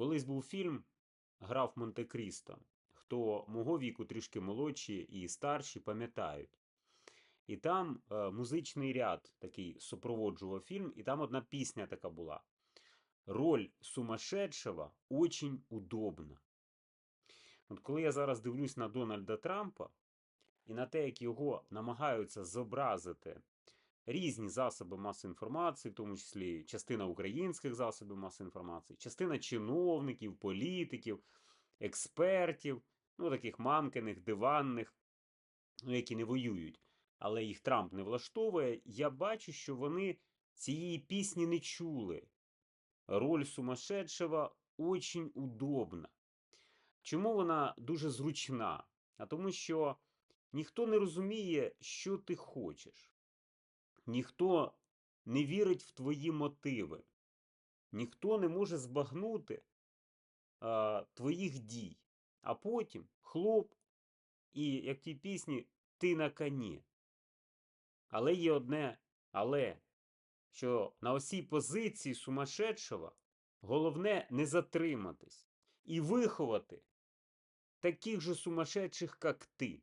Колись був фільм Граф Монте-Крісто. Хто мого віку трішки молодші і старші, пам'ятають. І там е, музичний ряд такий супроводжував фільм, і там одна пісня така була. Роль сумасшедшего очень удобна. От коли я зараз дивлюсь на Дональда Трампа і на те, як його намагаються зобразити різні засоби масової інформації, в тому числі частина українських засобів масової інформації, частина чиновників, політиків, експертів, ну таких мамкиних, диванних, ну, які не воюють, але їх Трамп не влаштовує, я бачу, що вони цієї пісні не чули. Роль сумасшедшего очень удобна. Чому вона дуже зручна? А тому що ніхто не розуміє, що ти хочеш. Ніхто не вірить в твої мотиви. Ніхто не може збагнути а, твоїх дій. А потім хлоп, і як в тій пісні, ти на коні. Але є одне але, що на осій позиції сумасшедшого головне не затриматись і виховати таких же сумасшедших, як ти.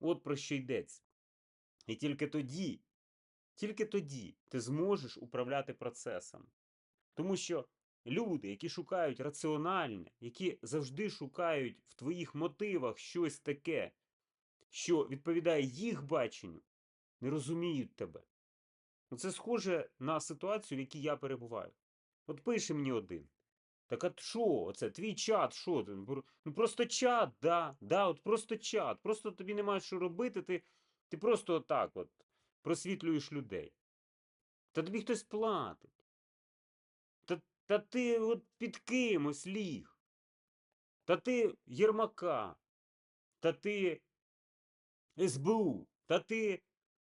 От про що йдеться. І тільки тоді, тільки тоді ти зможеш управляти процесом. Тому що люди, які шукають раціональне, які завжди шукають в твоїх мотивах щось таке, що відповідає їх баченню, не розуміють тебе. Ну, Це схоже на ситуацію, в якій я перебуваю. От пише мені один. Так а що, оце твій чат, що ти? Ну просто чат, да, да, от просто чат. Просто тобі немає що робити, ти, ти просто отак от просвітлюєш людей. Та тобі хтось платить. Та, та ти от під кимось ліг. Та ти Єрмака. Та ти СБУ. Та ти.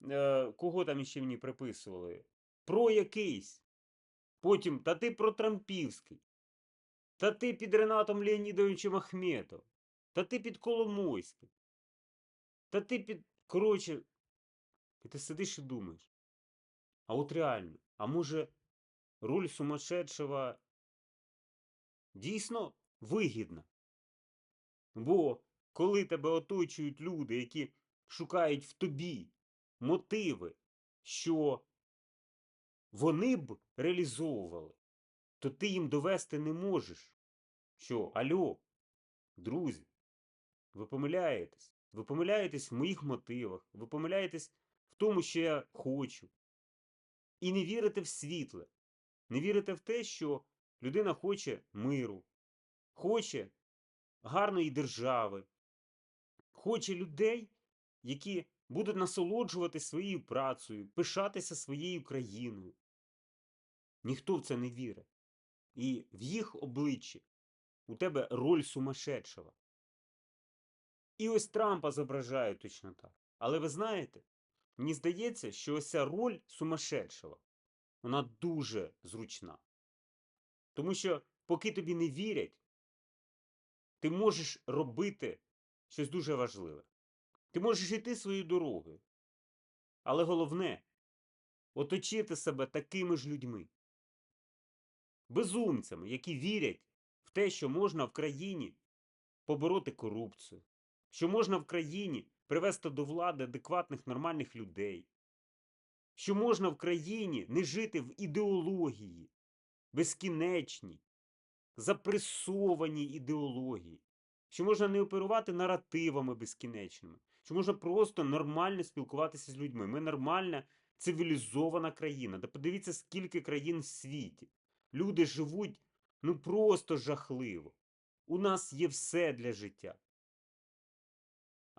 Е, кого там іще мені приписували? Про якийсь. Потім, та ти про Трампівський. Та ти під Ренатом Леонідовичем Ахметов. Та ти під Коломойським. Та ти під. Коротше. І ти сидиш і думаєш. А от реально, а може, роль сумасшедшего дійсно вигідна? Бо коли тебе оточують люди, які шукають в тобі мотиви, що вони б реалізовували, то ти їм довести не можеш. Що, альо, друзі, ви помиляєтесь. Ви помиляєтесь в моїх мотивах, ви помиляєтесь тому, що я хочу. І не вірите в світле, не вірите в те, що людина хоче миру, хоче гарної держави, хоче людей, які будуть насолоджуватися своєю працею, пишатися своєю країною. Ніхто в це не вірить. І в їх обличчі у тебе роль сумасшедшого. І ось Трампа зображають точно так. Але ви знаєте, мені здається, що ось ця роль сумасшедшого, вона дуже зручна. Тому що, поки тобі не вірять, ти можеш робити щось дуже важливе. Ти можеш йти своєю дорогою. Але головне оточити себе такими ж людьми, безумцями, які вірять в те, що можна в країні побороти корупцію, що можна в країні привести до влади адекватних нормальних людей, що можна в країні не жити в ідеології, безкінечній, запресованій ідеології, що можна не оперувати наративами безкінечними, що можна просто нормально спілкуватися з людьми. Ми нормальна цивілізована країна. Да подивіться, скільки країн в світі. Люди живуть ну просто жахливо. У нас є все для життя.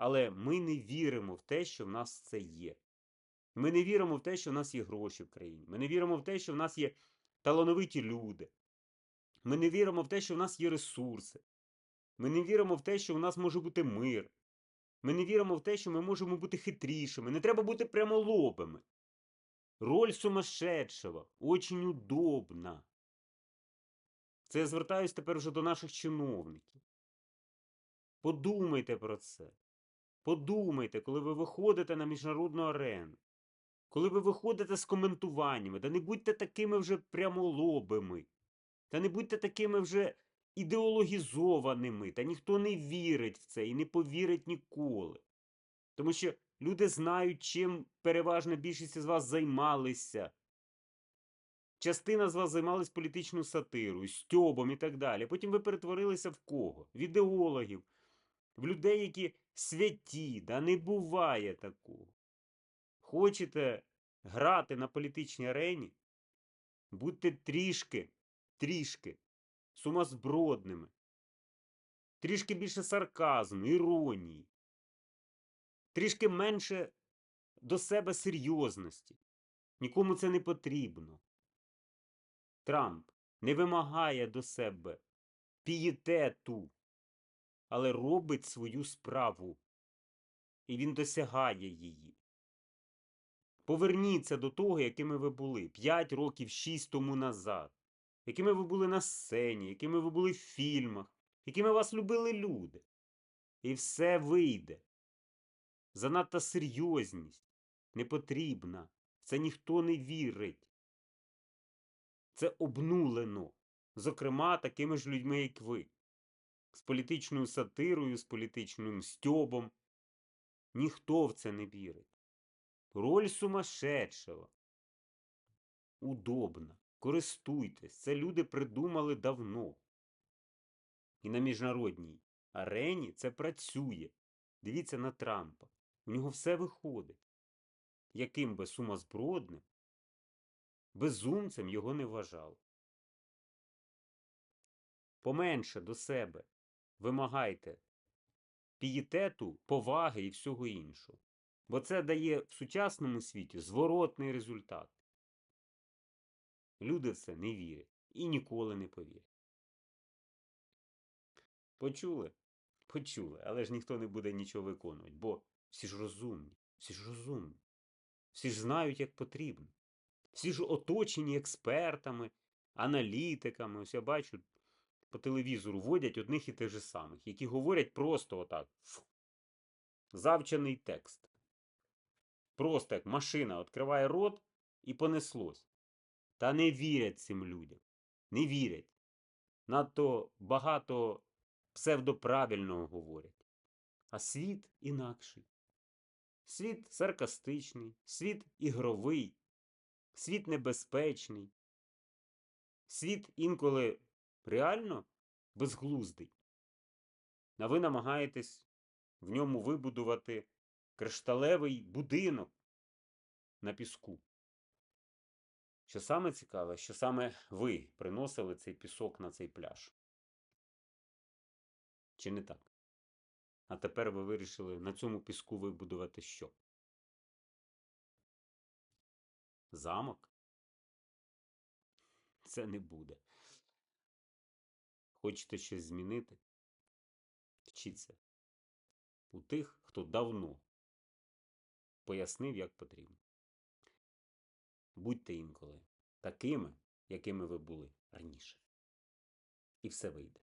Але ми не віримо в те, що в нас це є. Ми не віримо в те, що в нас є гроші в країні. Ми не віримо в те, що в нас є талановиті люди. Ми не віримо в те, що в нас є ресурси. Ми не віримо в те, що в нас може бути мир. Ми не віримо в те, що ми можемо бути хитрішими. Не треба бути прямолобими. Роль сумасшедшего очень удобна. Це я звертаюсь тепер вже до наших чиновників. Подумайте про це. Подумайте, коли ви виходите на міжнародну арену, коли ви виходите з коментуваннями, да не будьте такими вже прямолобими. Та не будьте такими вже ідеологізованими, та ніхто не вірить в це і не повірить ніколи. Тому що люди знають, чим переважна більшість з вас займалися. Частина з вас займалась політичною сатирою, стьобом і так далі. Потім ви перетворилися в кого? В ідеологів, в людей, які святі, да не буває такого. Хочете грати на політичній арені? Будьте трішки, трішки сумасбродними, трішки більше сарказму, іронії, трішки менше до себе серйозності. Нікому це не потрібно. Трамп не вимагає до себе пієтету, але робить свою справу. І він досягає її. Поверніться до того, якими ви були 5 років, 6 тому назад, якими ви були на сцені, якими ви були в фільмах, якими вас любили люди. І все вийде. Занадта серйозність не потрібна. Це ніхто не вірить. Це обнулено. Зокрема, такими ж людьми, як ви. З політичною сатирою, з політичним стьобом. Ніхто в це не вірить. Роль сумасшедшого. Удобна. Користуйтесь. Це люди придумали давно. І на міжнародній арені це працює. Дивіться на Трампа. У нього все виходить. Яким би сумасбродним, безумцем його не вважав. Поменше до себе вимагайте пієтету, поваги і всього іншого. Бо це дає в сучасному світі зворотний результат. Люди в це не вірять і ніколи не повірять. Почули? Почули, але ж ніхто не буде нічого виконувати, бо всі ж розумні, всі ж розумні, всі ж знають, як потрібно. Всі ж оточені експертами, аналітиками. Ось я бачу по телевізору водять одних і тих же самих, які говорять просто отак. Завчений текст. Просто як машина відкриває рот і понеслось. Та не вірять цим людям. Не вірять. Надто багато псевдоправильного говорять. А світ інакший. Світ саркастичний, світ ігровий, світ небезпечний. Світ інколи реально безглуздий. А ви намагаєтесь в ньому вибудувати кришталевий будинок на піску. Що саме цікаве, що саме ви приносили цей пісок на цей пляж. Чи не так? А тепер ви вирішили на цьому піску вибудувати що? Замок? Це не буде. Хочете щось змінити? Вчіться у тих, хто давно пояснив, як потрібно. Будьте інколи такими, якими ви були раніше. І все вийде.